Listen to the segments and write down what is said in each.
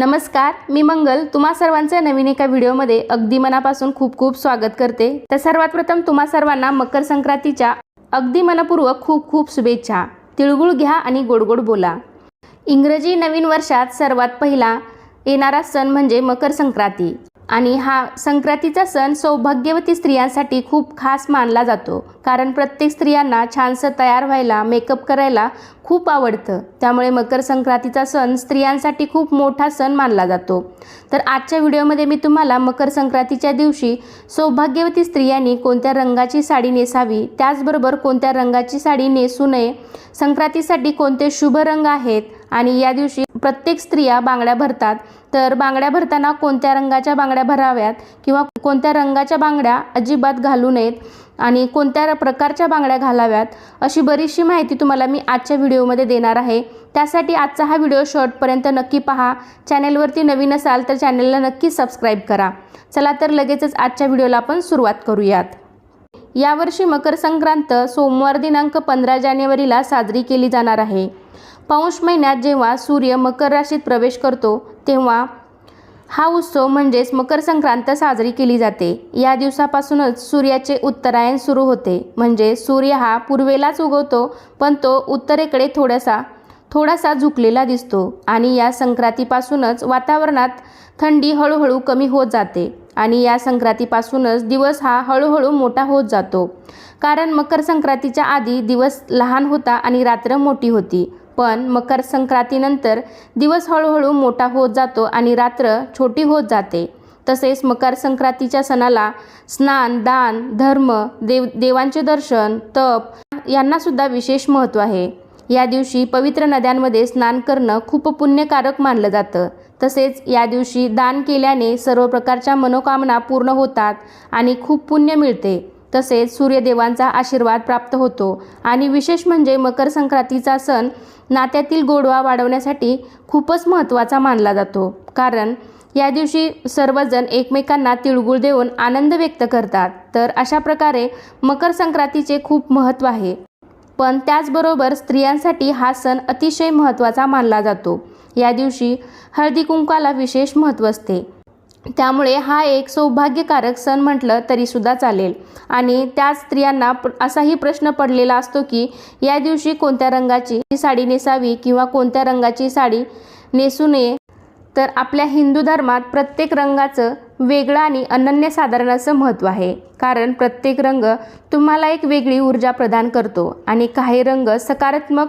नमस्कार मी मंगल. तुम्हा सर्वांचं नवीन एका व्हिडिओमध्ये अगदी मनापासून खूप खूप स्वागत करते. तर सर्वात प्रथम तुम्हा सर्वांना मकर संक्रांतीच्या अगदी मनपूर्वक खूप खूप शुभेच्छा. तिळगुळ घ्या आणि गोडगोड बोला. इंग्रजी नवीन वर्षात सर्वात पहिला येणारा सण म्हणजे मकर संक्रांती. आणि हा संक्रांतीचा सण सौभाग्यवती स्त्रियांसाठी खूप खास मानला जातो. कारण प्रत्येक स्त्रियांना छानसं तयार व्हायला मेकअप करायला खूप आवडतं. त्यामुळे मकर संक्रांतीचा सण स्त्रियांसाठी खूप मोठा सण मानला जातो. तर आजच्या व्हिडिओमध्ये मी तुम्हाला मकर संक्रांतीच्या दिवशी सौभाग्यवती स्त्रियांनी कोणत्या रंगाची साडी नेसावी त्याचबरोबर कोणत्या रंगाची साडी नेसू नये संक्रांतीसाठी कोणते शुभ रंग आहेत आणि या दिवशी प्रत्येक स्त्रिया बांगड्या भरतात. तर बांगड्या भरताना कोणत्या रंगाच्या बांगड्या भराव्यात? किंवा कोणत्या रंगाच्या बांगड्या अजिबात घालू नयेत? आणि कोणत्या प्रकारच्या बांगड्या घालाव्यात? अशी बरीचशी माहिती तुम्हाला मी आजच्या व्हिडिओमध्ये देणार आहे. त्यासाठी आजचा हा व्हिडिओ शॉर्टपर्यंत नक्की पहा. चॅनेलवरती नवीन असाल तर चॅनेलला नक्की सबस्क्राईब करा. चला तर लगेचच आजच्या व्हिडिओला आपण सुरुवात करूयात. यावर्षी मकर संक्रांत सोमवार दिनांक पंधरा जानेवारीला साजरी केली जाणार आहे. पौष महिन्यात जेव्हा सूर्य मकर राशीत प्रवेश करतो तेव्हा हा उत्सव म्हणजेच मकर संक्रांत साजरी केली जाते. या दिवसापासूनच सूर्याचे उत्तरायण सुरू होते. म्हणजे सूर्य हा पूर्वेलाच उगवतो पण तो उत्तरेकडे थोडासा थोडासा झुकलेला दिसतो आणि या संक्रांतीपासूनच वातावरणात थंडी हळूहळू कमी होत जाते आणि या संक्रांतीपासूनच दिवस हा हळूहळू मोठा होत जातो. कारण मकर संक्रांतीच्या आधी दिवस लहान होता आणि रात्र मोठी होती. पण मकर संक्रांतीनंतर दिवस हळूहळू मोठा होत जातो आणि रात्र छोटी होत जाते. तसेच मकर संक्रांतीच्या सणाला स्नान दान धर्म देव देवांचे दर्शन तप यांनासुद्धा विशेष महत्त्व आहे. या दिवशी पवित्र नद्यांमध्ये स्नान करणं खूप पुण्यकारक मानलं जातं. तसेच या दिवशी दान केल्याने सर्व प्रकारच्या मनोकामना पूर्ण होतात आणि खूप पुण्य मिळते. तसेच सूर्यदेवांचा आशीर्वाद प्राप्त होतो. आणि विशेष म्हणजे मकर संक्रांतीचा सण नात्यातील गोडवा वाढवण्यासाठी खूपच महत्त्वाचा मानला जातो. कारण या दिवशी सर्वजण एकमेकांना तिळगुळ देऊन आनंद व्यक्त करतात. तर अशा प्रकारे मकर संक्रांतीचे खूप महत्त्व आहे. पण त्याचबरोबर स्त्रियांसाठी हा सण अतिशय महत्त्वाचा मानला जातो. या दिवशी हळदी कुंकाला विशेष महत्त्व असते. त्यामुळे हा एक सौभाग्यकारक सण म्हटलं तरीसुद्धा चालेल. आणि त्या स्त्रियांना असाही प्रश्न पडलेला असतो की या दिवशी कोणत्या रंगाची साडी नेसावी किंवा कोणत्या रंगाची साडी नेसू नये? तर आपल्या हिंदू धर्मात प्रत्येक रंगाचं वेगळं आणि अनन्यसाधारण असं महत्त्व आहे. कारण प्रत्येक रंग तुम्हाला एक वेगळी ऊर्जा प्रदान करतो आणि काही रंग सकारात्मक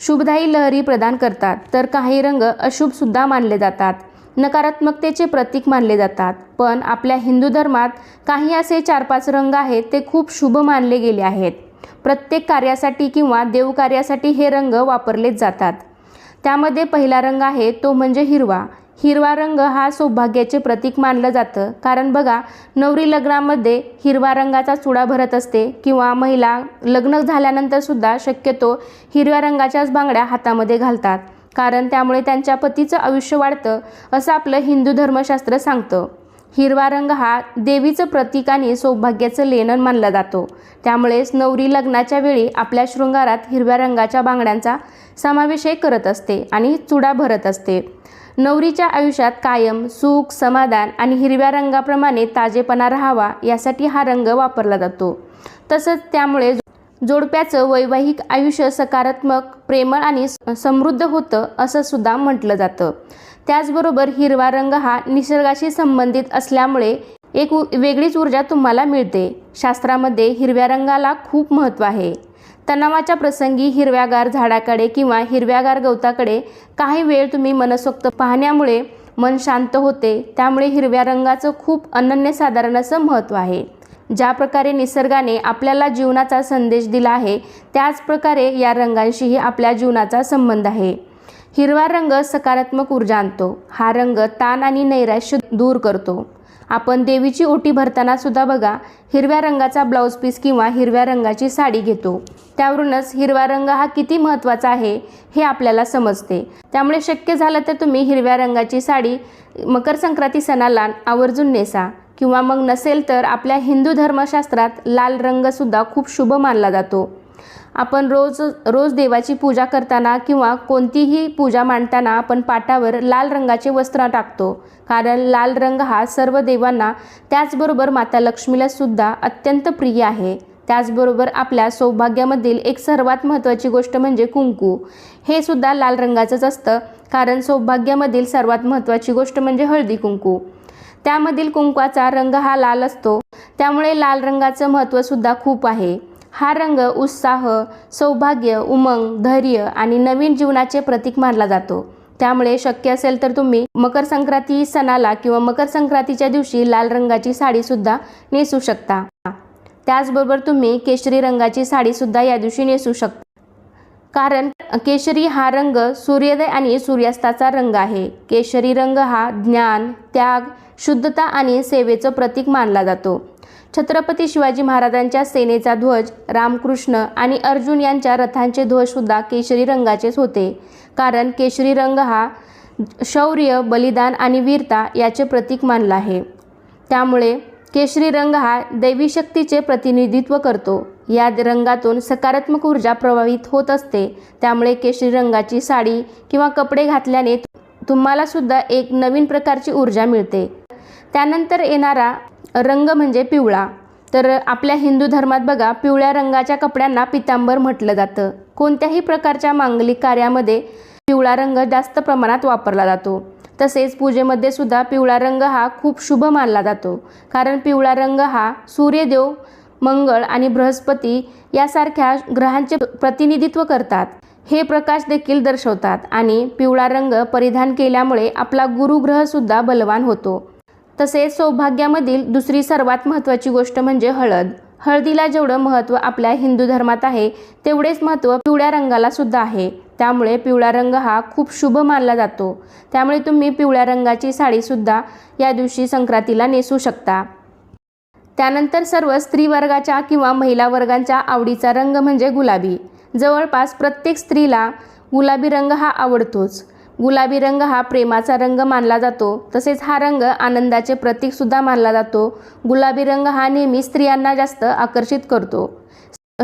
शुभदायी लहरी प्रदान करतात. तर काही रंग अशुभसुद्धा मानले जातात. नकारात्मकतेचे प्रतीक मानले जातात. पण आपल्या हिंदू धर्मात काही असे चार पाच रंग आहेत ते खूप शुभ मानले गेले आहेत. प्रत्येक कार्यासाठी किंवा देवकार्यासाठी हे रंग वापरलेच जातात. त्यामध्ये पहिला रंग आहे तो म्हणजे हिरवा. हिरवा रंग हा सौभाग्याचे प्रतीक मानलं जातं. कारण बघा नवरी लग्नामध्ये हिरवा रंगाचा चुडा भरत असते किंवा महिला लग्न झाल्यानंतरसुद्धा शक्यतो हिरव्या रंगाच्याच बांगड्या हातामध्ये घालतात. कारण त्यामुळे त्यांच्या पतीचं आयुष्य वाढतं असं आपलं हिंदू धर्मशास्त्र सांगतं. हिरवा रंग हा देवीचं प्रतीक आणि सौभाग्याचं लेणन मानला जातो. त्यामुळेच नवरी लग्नाच्या वेळी आपल्या शृंगारात हिरव्या रंगाच्या बांगड्यांचा समावेशही करत असते आणि चुडा भरत असते. नवरीच्या आयुष्यात कायम सुख समाधान आणि हिरव्या रंगाप्रमाणे ताजेपणा राहावा यासाठी हा रंग वापरला जातो. तसंच त्यामुळे जोडप्याचं वैवाहिक आयुष्य सकारात्मक प्रेमळ आणि समृद्ध होतं असं सुद्धा म्हटलं जातं. त्याचबरोबर हिरवा रंग हा निसर्गाशी संबंधित असल्यामुळे एक उ वेगळीच ऊर्जा तुम्हाला मिळते. शास्त्रामध्ये हिरव्या रंगाला खूप महत्त्व आहे. तणावाच्या प्रसंगी हिरव्यागार झाडाकडे किंवा हिरव्यागार गवताकडे काही वेळ तुम्ही मनसोक्त पाहण्यामुळे मन शांत होते. त्यामुळे हिरव्या रंगाचं खूप अनन्यसाधारण असं महत्त्व आहे. ज्या प्रकारे निसर्गाने आपल्याला जीवनाचा संदेश दिला आहे त्याच प्रकारे या रंगांशीही आपल्या जीवनाचा संबंध आहे. हिरवा रंग सकारात्मक ऊर्जा आणतो. हा रंग ताण आणि नैराश्य दूर करतो. आपण देवीची ओटी भरताना सुद्धा बघा हिरव्या रंगाचा ब्लाऊज पीस किंवा हिरव्या रंगाची साडी घेतो. त्यावरूनच हिरवा रंग हा किती महत्त्वाचा आहे हे आपल्याला समजते. त्यामुळे शक्य झालं तर तुम्ही हिरव्या रंगाची साडी मकर संक्रांती सणाला आवर्जून नेसा. किंवा मग नसेल तर आपल्या हिंदू धर्मशास्त्रात लाल रंगसुद्धा खूप शुभ मानला जातो. आपण रोज रोज देवाची पूजा करताना किंवा कोणतीही पूजा मांडताना आपण पाटावर लाल रंगाचे वस्त्र टाकतो. कारण लाल रंग हा सर्व देवांना त्याचबरोबर माता लक्ष्मीला सुद्धा अत्यंत प्रिय आहे. त्याचबरोबर आपल्या सौभाग्यामधील एक सर्वात महत्त्वाची गोष्ट म्हणजे कुंकू. हे सुद्धा लाल रंगाचंच असतं. कारण सौभाग्यामधील सर्वात महत्त्वाची गोष्ट म्हणजे हळदी कुंकू. त्यामधील कुंकवाचा रंग हा लाल असतो. त्यामुळे लाल रंगाचं महत्त्वसुद्धा खूप आहे. हा रंग उत्साह सौभाग्य उमंग धैर्य आणि नवीन जीवनाचे प्रतीक मानला जातो. त्यामुळे शक्य असेल तर तुम्ही मकर संक्रांती सणाला किंवा मकर संक्रांतीच्या दिवशी लाल रंगाची साडीसुद्धा नेसू शकता. त्याचबरोबर तुम्ही केशरी रंगाची साडीसुद्धा या दिवशी नेसू शकता. कारण केशरी हा रंग सूर्योदय आणि सूर्यास्ताचा रंग आहे. केशरी रंग हा ज्ञान त्याग शुद्धता आणि सेवेचं प्रतीक मानला जातो. छत्रपती शिवाजी महाराजांच्या सेनेचा ध्वज रामकृष्ण आणि अर्जुन यांच्या रथांचे ध्वजसुद्धा केशरी रंगाचेच होते. कारण केशरी रंग हा शौर्य बलिदान आणि वीरता याचे प्रतीक मानला आहे. त्यामुळे केशरी रंग हा दैवी शक्तीचे प्रतिनिधित्व करतो. या रंगातून सकारात्मक ऊर्जा प्रवाहित होत असते. त्यामुळे केशरी रंगाची साडी किंवा कपडे घातल्याने तुम्हाला सुद्धा एक नवीन प्रकारची ऊर्जा मिळते. त्यानंतर येणारा रंग म्हणजे पिवळा. तर आपल्या हिंदू धर्मात बघा पिवळ्या रंगाच्या कपड्यांना पितांबर म्हटलं जातं. कोणत्याही प्रकारच्या मांगलिक कार्यामध्ये पिवळा रंग जास्त प्रमाणात वापरला जातो. तसेच पूजेमध्ये सुद्धा पिवळा रंग हा खूप शुभ मानला जातो. कारण पिवळा रंग हा सूर्यदेव मंगळ आणि बृहस्पती यासारख्या ग्रहांचे प्रतिनिधित्व करतात. हे प्रकाश देखील दर्शवतात आणि पिवळा रंग परिधान केल्यामुळे आपला गुरुग्रहसुद्धा बलवान होतो. तसेच सौभाग्यामधील दुसरी सर्वात महत्त्वाची गोष्ट म्हणजे हळद. हळदीला जेवढं महत्त्व आपल्या हिंदू धर्मात आहे तेवढेच महत्त्व पिवळ्या रंगाला सुद्धा आहे. त्यामुळे पिवळा रंग हा खूप शुभ मानला जातो. त्यामुळे तुम्ही पिवळ्या रंगाची साडीसुद्धा या दिवशी संक्रांतीला नेसू शकता. त्यानंतर सर्व स्त्री वर्गाच्या किंवा महिला वर्गांच्या आवडीचा रंग म्हणजे गुलाबी. जवळपास प्रत्येक स्त्रीला गुलाबी रंग हा आवडतोच. गुलाबी रंग हा प्रेमाचा रंग मानला जातो. तसेच हा रंग आनंदाचे प्रतीकसुद्धा मानला जातो. गुलाबी रंग हा नेहमी स्त्रियांना जास्त आकर्षित करतो.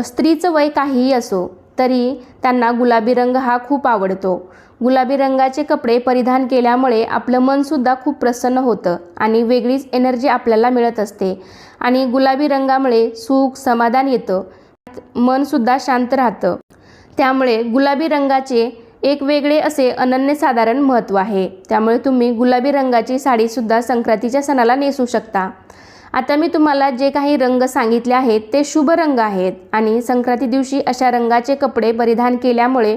स्त्रीचं वय काहीही असो तरी त्यांना गुलाबी रंग हा खूप आवडतो. गुलाबी रंगाचे कपडे परिधान केल्यामुळे आपलं मनसुद्धा खूप प्रसन्न होतं आणि वेगळीच एनर्जी आपल्याला मिळत असते आणि गुलाबी रंगामुळे सुख समाधान येतं. मनसुद्धा शांत राहतं. त्यामुळे गुलाबी रंगाचे एक वेगळे असे अनन्यसाधारण महत्त्व आहे. त्यामुळे तुम्ही गुलाबी रंगाची साडीसुद्धा संक्रांतीच्या सणाला नेसू शकता. आता मी तुम्हाला जे काही रंग सांगितले आहेत ते शुभ रंग आहेत. आणि संक्रांती दिवशी अशा रंगाचे कपडे परिधान केल्यामुळे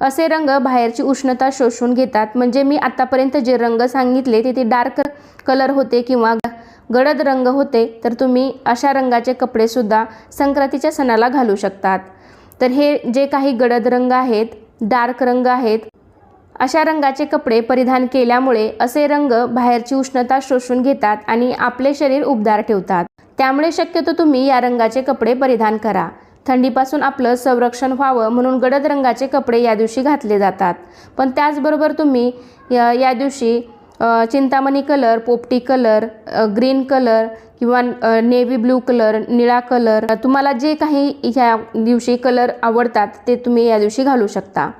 असे रंग बाहेरची उष्णता शोषून घेतात. म्हणजे मी आत्तापर्यंत जे रंग सांगितले ते ते डार्क कलर होते किंवा गडद रंग होते तर तुम्ही अशा रंगाचे कपडेसुद्धा संक्रांतीच्या सणाला घालू शकतात. तर हे जे काही गडद रंग आहेत डार्क रंग आहेत अशा रंगाचे कपडे परिधान केल्यामुळे असे रंग बाहेरची उष्णता शोषून घेतात आणि आपले शरीर उबदार ठेवतात. त्यामुळे शक्यतो तुम्ही या रंगाचे कपडे परिधान करा. थंडीपासून आपलं संरक्षण व्हावं म्हणून गडद रंगाचे कपडे या दिवशी घातले जातात. पण त्याचबरोबर तुम्ही या या दिवशी चिंतामणी कलर पोपटी कलर ग्रीन कलर किंवा नेव्ही ब्लू कलर निळा कलर. तुम्हाला जे काही ह्या दिवशी कलर आवडतात ते तुम्ही या दिवशी घालू शकता.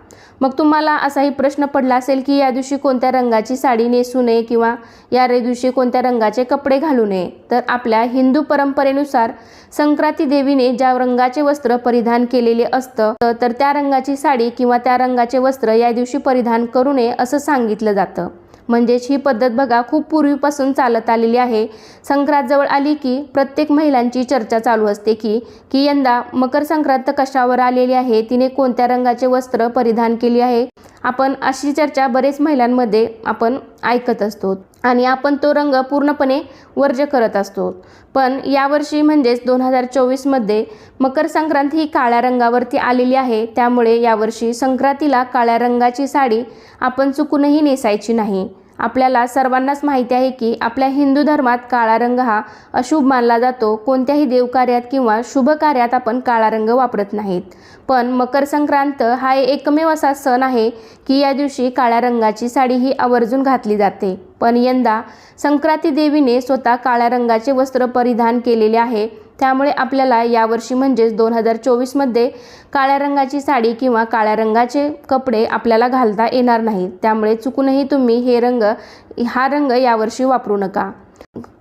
मग तुम्हाला असाही प्रश्न पडला असेल की या दिवशी कोणत्या रंगाची साडी नेसू नये किंवा या दिवशी कोणत्या रंगाचे कपडे घालू नये तर आपल्या हिंदू परंपरेनुसार संक्रांती देवीने ज्या रंगाचे वस्त्र परिधान केलेले असतं तर त्या रंगाची साडी किंवा त्या रंगाचे वस्त्र या दिवशी परिधान करू नये असं सांगितलं जातं. म्हणजेच ही पद्धत बघा खूप पूर्वीपासून चालत आलेली आहे. संक्रांतजवळ आली की प्रत्येक महिलांची चर्चा चालू असते की की यंदा मकर संक्रांत कशावर आलेली आहे? तिने कोणत्या रंगाचे वस्त्र परिधान केली आहे? आपण अशी चर्चा बरेच महिलांमध्ये आपण ऐकत असतो. आणि आपण तो रंग पूर्णपणे वर्ज करत असतो. पण यावर्षी म्हणजेच दोन हजार चोवीसमध्ये मकर संक्रांत ही काळ्या रंगावरती आलेली आहे. त्यामुळे यावर्षी संक्रांतीला काळ्या रंगाची साडी आपण चुकूनही नेसायची नाही. आपल्याला सर्वांनाच माहिती आहे की आपल्या हिंदू धर्मात काळा रंग हा अशुभ मानला जातो. कोणत्याही देवकार्यात किंवा शुभ कार्यात आपण काळा रंग वापरत नाहीत. पण मकर संक्रांत हा एकमेव असा सण आहे की या दिवशी काळ्या रंगाची साडी ही आवर्जून घातली जाते. पण यंदा संक्रांती देवीने स्वतः काळ्या रंगाचे वस्त्र परिधान केलेले आहे. त्यामुळे आपल्याला यावर्षी म्हणजेच दोन हजार चोवीसमध्ये काळ्या रंगाची साडी किंवा काळ्या रंगाचे कपडे आपल्याला घालता येणार नाहीत त्यामुळे चुकूनही तुम्ही हे रंग हा रंग यावर्षी वापरू नका.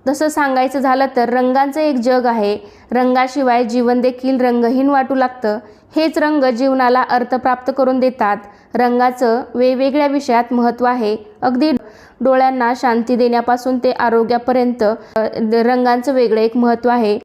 तसं सांगायचं झालं तर रंगांचं एक जग आहे. रंगाशिवाय जीवन देखील रंगहीन वाटू लागतं. हेच रंग जीवनाला अर्थ प्राप्त करून देतात. रंगाचं वेगवेगळ्या विषयात महत्त्व आहे. अगदी डोळ्यांना शांती देण्यापासून ते आरोग्यापर्यंत रंगांचं वेगळं एक महत्त्व आहे.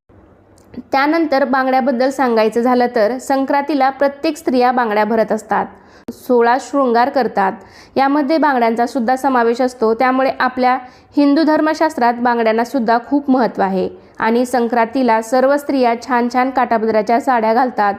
त्यानंतर बांगड्याबद्दल सांगायचं झालं तर संक्रांतीला प्रत्येक स्त्रिया बांगड्या भरत असतात. सोळा शृंगार करतात. यामध्ये बांगड्यांचा सुद्धा समावेश असतो. त्यामुळे आपल्या हिंदू धर्मशास्त्रात बांगड्यांना सुद्धा खूप महत्त्व आहे. आणि संक्रांतीला सर्व स्त्रिया छान छान काठापदराच्या साड्या घालतात.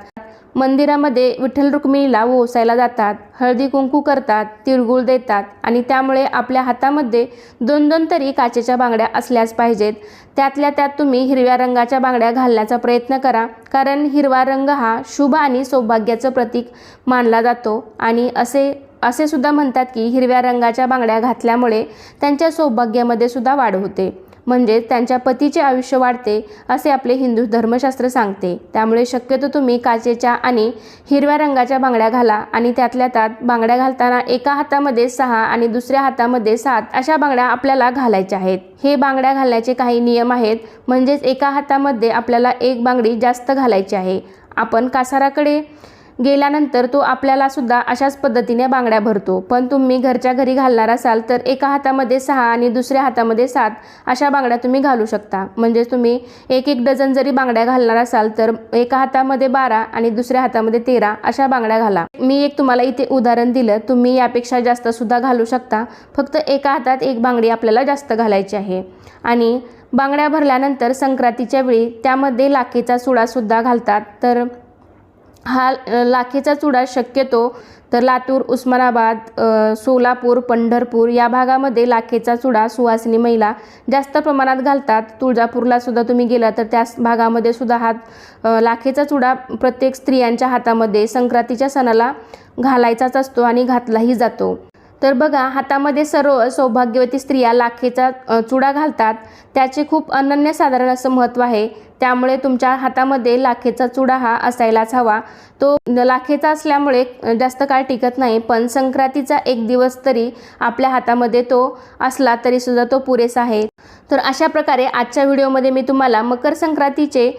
मंदिरामध्ये विठ्ठल रुक्मिणीला ओसायला जातात हळदी कुंकू करतात तिळगुळ देतात आणि त्यामुळे आपल्या हातामध्ये दोन दोन तरी काचेच्या बांगड्या असल्याच पाहिजेत. त्यातल्या त्यात तुम्ही हिरव्या रंगाच्या बांगड्या घालण्याचा प्रयत्न करा कारण हिरवा रंग हा शुभ आणि सौभाग्याचं प्रतीक मानला जातो आणि असे असे सुद्धा म्हणतात की हिरव्या रंगाच्या बांगड्या घातल्यामुळे त्यांच्या सौभाग्यामध्ये सुद्धा वाढ होते. म्हणजे त्यांच्या पतीचे आयुष्य वाढते असे आपले हिंदू धर्मशास्त्र सांगते. त्यामुळे शक्यतो तुम्ही काचेच्या आणि हिरव्या रंगाच्या बांगड्या घाला आणि त्यातल्या त्यात बांगड्या घालताना एका हातामध्ये सहा आणि दुसऱ्या हातामध्ये सात अशा बांगड्या आपल्याला घालायच्या आहेत. हे बांगड्या घालण्याचे काही नियम आहेत म्हणजेच एका हातामध्ये आपल्याला एक बांगडी जास्त घालायची आहे. आपण कासाराकडे गेल्यानंतर तो आपल्याला सुद्धा अशाच पद्धतीने बांगड्या भरतो. पण तुम्ही घरच्या घरी घालणार असाल तर एका हातामध्ये सहा आणि दुसऱ्या हातामध्ये सात अशा बांगड्या तुम्ही घालू शकता. म्हणजे तुम्ही एक एक डझन जरी बांगड्या घालणार असाल तर एका हातामध्ये बारा आणि दुसऱ्या हातामध्ये तेरा अशा बांगड्या घाला. मी एक तुम्हाला इथे उदाहरण दिलं. तुम्ही यापेक्षा जास्त सुद्धा घालू शकता. फक्त एका हातात एक बांगडी आपल्याला जास्त घालायची आहे. आणि बांगड्या भरल्यानंतर संक्रांतीच्या वेळी त्यामध्ये लाखेचा सुडासुद्धा घालतात. तर हा लाखेचा चुडा शक्यतो तर लातूर उस्मानाबाद सोलापूर पंढरपूर या भागामध्ये लाखेचा चुडा सुवासिनी महिला जास्त प्रमाणात घालतात. तुळजापूरला सुद्धा तुम्ही गेला तर त्या भागामध्ये सुद्धा हा लाखेचा चुडा प्रत्येक स्त्रियांच्या हातामध्ये संक्रांतीच्या सणाला घालायचाच असतो आणि घातलाही जातो. तर बघा हातामध्ये सर्व सौभाग्यवती स्त्रिया लाखेचा चुडा घालतात. त्याचे खूप अनन्यसाधारण असं महत्त्व आहे. त्यामुळे तुमच्या हातामध्ये लाखेचा चुडा हा असायलाच हवा. तो लाखेचा असल्यामुळे जास्त काळ टिकत नाही पण संक्रांतीचा एक दिवस तरी आपल्या हातामध्ये तो असला तरीसुद्धा तो पुरेसा आहे. तर अशा प्रकारे आजच्या व्हिडिओमध्ये मी तुम्हाला मकर संक्रांतीचे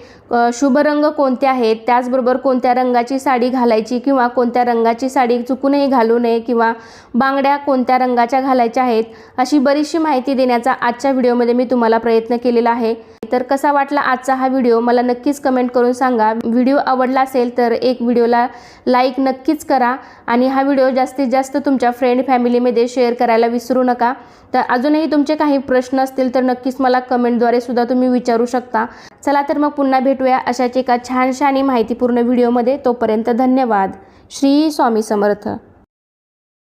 शुभ रंग कोणते आहेत त्याचबरोबर कोणत्या रंगाची साडी घालायची किंवा कोणत्या रंगाची साडी चुकूनही घालू नये किंवा बांगड्या कोणत्या रंगाच्या घालायच्या आहेत अशी बरीचशी माहिती देण्याचा आजच्या व्हिडिओमध्ये मी तुम्हाला प्रयत्न केलेला आहे. तर कसा वाटला आजचा हा व्हिडिओ? मला नक्कीच कमेंट करून सांगा. व्हिडिओ आवडला असेल तर एक व्हिडिओला लाईक नक्कीच करा आणि हा व्हिडिओ जास्तीत जास्त तुमच्या फ्रेंड फॅमिलीमध्ये शेअर करायला विसरू नका. तर अजूनही तुमचे काही प्रश्न असतील तर नक्कीच मला कमेंटद्वारे सुद्धा तुम्ही विचारू शकता. चला तर मग पुन्हा भेटूया अशाच एका छानशा आणि माहितीपूर्ण व्हिडिओमध्ये तोपर्यंत धन्यवाद. श्री स्वामी समर्थ.